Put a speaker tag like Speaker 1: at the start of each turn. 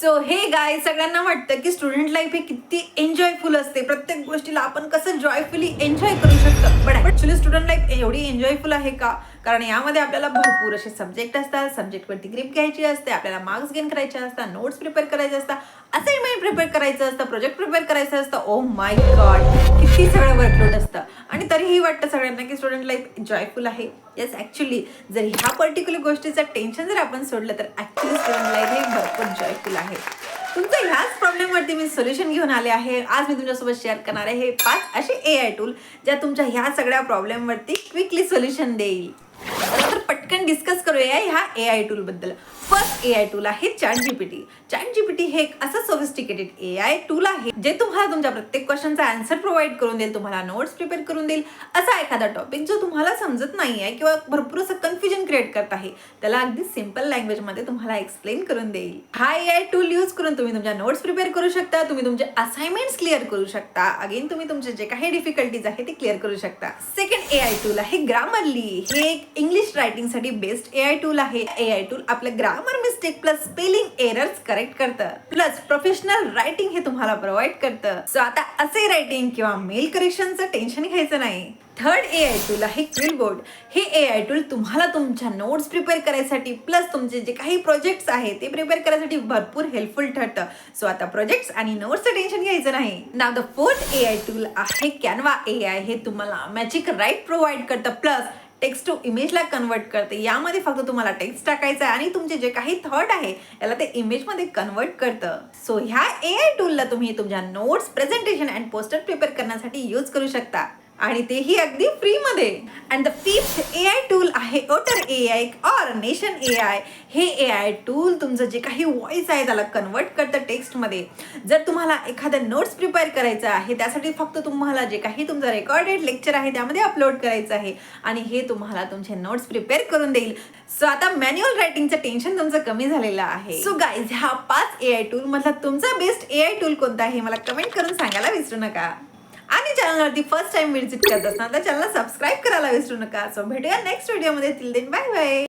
Speaker 1: So हे गाय सगळ्यांना वाटतं की स्टुडंट लाईफ हे किती एन्जॉयफुल असते. प्रत्येक गोष्टीला आपण कसं जॉयफुली एन्जॉय करू शकतो? पण ऍक्च्युअली स्टुडंट लाईफ एवढी एन्जॉयफुल आहे का? कारण यामध्ये आपल्याला भरपूर असे सब्जेक्ट असतात. सब्जेक्टवरती ग्रीप घ्यायची असते आपल्याला मार्क्स गेन करायचे असतात नोट्स प्रिपेअर करायचे असतात असाइनमेंट प्रिपेअर करायचं असतं प्रोजेक्ट प्रिपेअर करायचं असतं. ओ माय गॉड किती सगळं वर्कलोड असतं. आणि तरीही वाटतं सगळ्यांना की स्टुडंट लाईफ जॉयफुल आहे. येस ॲक्च्युली जर ह्या पर्टिक्युलर गोष्टीचं टेन्शन जर आपण सोडलं तर ॲक्च्युली स्टुडंट लाईफ हे भरपूर जॉयफुल आहे. तुमचा ह्याच प्रॉब्लेम वरती मी सोल्युशन घेऊन आले आहे. आज मी तुमच्यासोबत शेअर करणार आहे हे पाच असे ए आय टूल ज्या तुमच्या ह्या सगळ्या प्रॉब्लेमवरती क्विकली सोल्युशन देईल. पटकन डिस्कस करूया ह्या ए आय टूल बद्दल. फर्स्ट ए आय टूल आहे चॅट जीपीटी चॅट जीपीटी हे एक असं सोफिस्टिकेटेड ए आय टूल आहे जे तुम्हाला तुमच्या प्रत्येक क्वेश्चनचा आन्सर प्रोव्हाइड करून देईल तुम्हाला नोट्स प्रिपेअर करून देईल. असा एखादा टॉपिक जो तुम्हाला समजत नाही आहे किंवा भरपूर असं कन्फ्युजन क्रिएट करत आहे त्याला अगदी सिंपल लँग्वेजमध्ये तुम्हाला एक्सप्लेन करून देईल. हा ए आय टूल यूज करून तुम्ही तुमच्या नोट्स प्रिपेअर करू शकता तुम्ही तुमचे असाइनमेंट्स क्लिअर करू शकता. अगेन तुम्ही तुमचे जे काही डिफिकल्टीज आहे ते क्लिअर करू शकता. सेकंड ए आय टूल आहे ग्रामरली हे एक इंग्लिश रायटिंगसाठी बेस्ट ए आय टूल आहे. ए आय टूल आपलं grammar mistake plus spelling errors correct करतं. प्लस प्रोफेशनल रायटिंग हे तुम्हाला प्रोव्हाइड करतं. सो आता असे रायटिंग किंवा मेल करेक्शनचं टेन्शन घ्यायचं नाही. थर्ड ए आय टूल आहे क्विल बोर्ड हे ए आय टूल तुम्हाला तुमच्या नोट्स प्रिपेअर करायसाठी प्लस तुमचे जे काही प्रोजेक्ट्स आहेत ते प्रिपेअर करायसाठी भरपूर हेल्पफुल ठरतं. सो आता प्रोजेक्ट्स आणि नोट्सचं टेन्शन घ्यायचं नाही. नाव the fourth A I tool आहे कॅनवा ए आय हे तुम्हाला मॅजिक राईट प्रोव्हाइड करतं. प्लस टेक्स्ट टू इमेजला कन्वर्ट करते. यामध्ये फक्त तुम्हाला टेक्स्ट टाकायचं आहे आणि तुमचे जे काही थॉट आहे याला ते इमेजमध्ये कन्वर्ट करतं. सो ह्या ए आय टूलला तुम्ही तुमच्या notes presentation and poster prepare करण्यासाठी यूज करू शकता. आणि तेही अगदी फ्रीमध्ये. And the fifth A I tool आहे Otter A I or nation A I हे ए आय टूल तुमचं जे काही व्हॉइस आहे त्याला कन्वर्ट करतं टेक्स्टमध्ये जर तुम्हाला एखादं नोट्स प्रिपेअर करायचं आहे त्यासाठी फक्त तुम्हाला जे काही तुमचं रेकॉर्डेड लेक्चर आहे त्यामध्ये अपलोड करायचं आहे. आणि हे तुम्हाला तुमचे नोट्स प्रिपेअर करून देईल. सो आता मॅन्युअल रायटिंगचं टेन्शन तुमचं कमी झालेलं आहे. सो गाईज ह्या पाच ए आय टूल मधला तुमचा बेस्ट ए आय टूल कोणता आहे मला कमेंट करून सांगायला विसरू नका. चॅनलवरती फर्स्ट टाइम व्हिजिट करत असणार तर चॅनलला सबस्क्राईब करायला विसरू नका. सो भेटूया नेक्स्ट व्हिडिओमध्ये तिल दिन बाय बाय